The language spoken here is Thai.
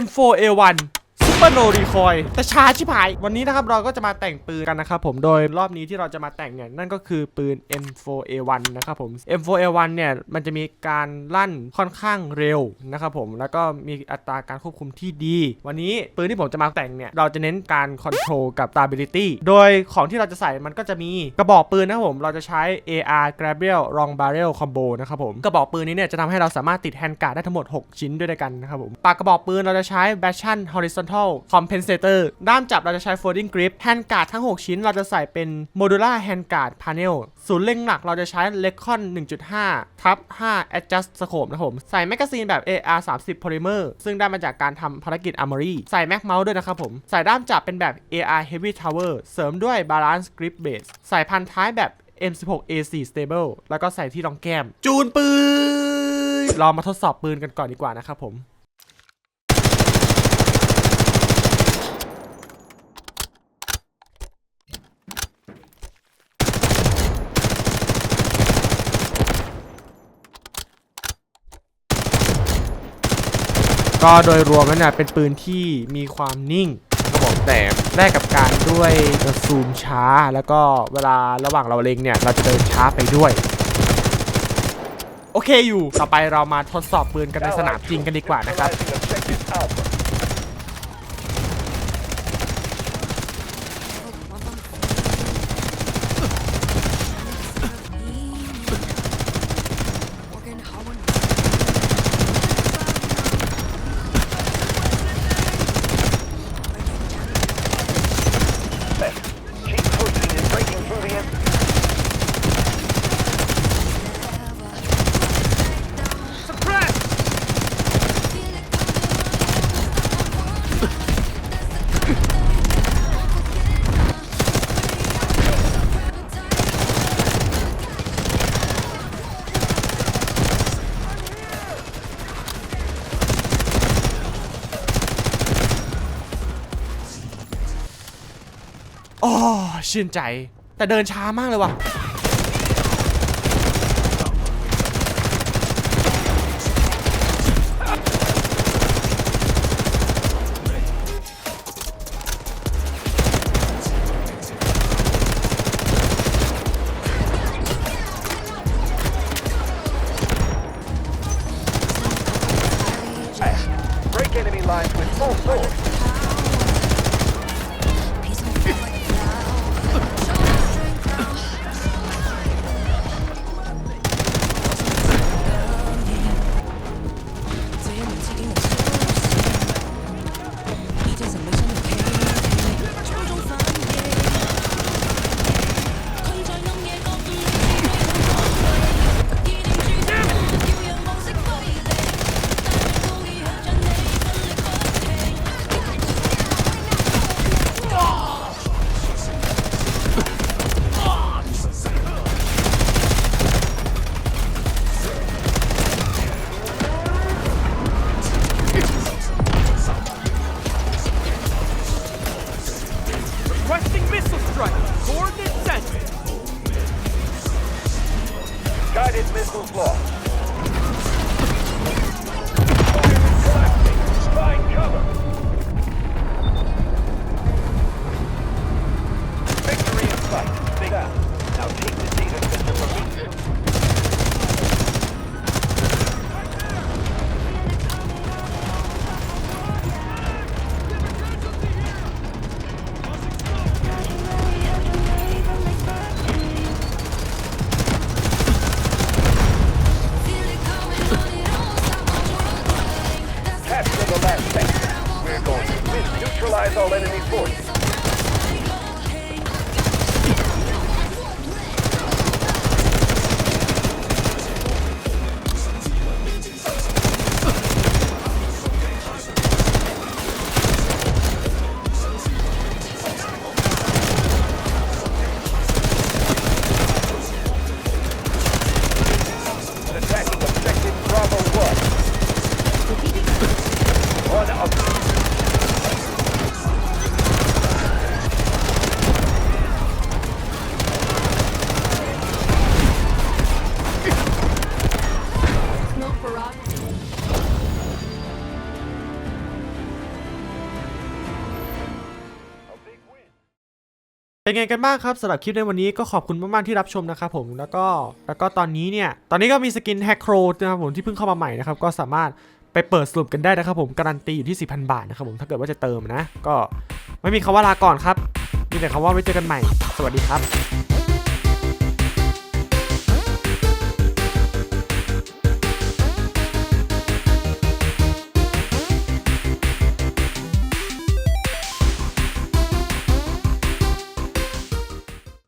M4A1 ซุ ปเปอร์โนรีคอย แต่ชาชิบหาย วันนี้นะครับเราก็จะมาแต่งปืนกันนะครับผมโดยรอบนี้ที่เราจะมาแต่งเนี่ยนั่นก็คือปืน M4A1 นะครับผม M4A1 เนี่ยมันจะมีการลั่นค่อนข้างเร็วนะครับผมแล้วก็มีอัตราการควบคุมที่ดี วันนี้ปืนที่ผมจะมาแต่งเนี่ยเราจะเน้นการคอนโทรลกับ stability โดยของที่เราจะใส่มันก็จะมีกระบอกปืนนะครับผมเราจะใช้ AR Gabriel Long Barrel Combo นะครับผมกระบอกปืนนี้เนี่ยจะทำให้เราสามารถติดแฮนด์การ์ดได้ทั้งหมด 6 ชิ้นด้วยกันนะครับผมปากกระบอกปืนเราจะใช้ b a s h i o n Horizontal Compensator ด้ามจับเราจะใช้ Folding Grip แฮนด์การ์ดทั้ง 6 ชิ้นเราจะใส่เป็น Modular Hand Guard Panel ศูนย์เล็งหลักเราจะใช้ Lecon 1.5 ทับ 5 Adjust Scope นะครับผม ใส่แมกกาซีนแบบ AR 30 Polymer ซึ่งได้มาจากการทำภารกิจ Armory ใส่แม็กเมาส์ด้วยนะครับผม ใส่ด้ามจับเป็นแบบ AR Heavy Tower เสริมด้วย Balance Grip Base ใส่พันท้ายแบบ M16 A4 Stable แล้วก็ใส่ที่รองแก้ม จูนปืนเรามาทดสอบปืนกันก่อนดีกว่านะครับผม ก็โดยรวมแล้วเนี่ยเป็นปืนที่มีความนิ่งกระบอกแต่แลกกับการด้วยกระซูมช้า แล้วก็เวลาระหว่างเราเล็งเนี่ย เราจะเดินช้าไปด้วย โอเคอยู่ ต่อไปเรามาทดสอบปืนกันในสนามจริงกันดีกว่านะครับ อ๋อชื่นใจ แต่เดินช้ามากเลยว่ะ neutralize all enemy forces. Attacking objective Bravo 1. On up. เป็นไงกันบ้างครับสำหรับคลิปในวันนี้ก็ขอบคุณมากๆที่รับชมนะครับผมแล้วก็แล้วก็ตอนนี้เนี่ยตอนนี้ก็มีสกินแฮกโครนะครับผมที่เพิ่งเข้ามาใหม่นะครับก็สามารถไปเปิดสรุปกันได้นะครับผมการันตีอยู่ที่ 4,000 บาทนะครับผมถ้าเกิดว่าจะเติมนะ ก็ไม่มีคำว่าลาก่อนครับมีแต่คำว่าไว้เจอกันใหม่ สวัสดีครับ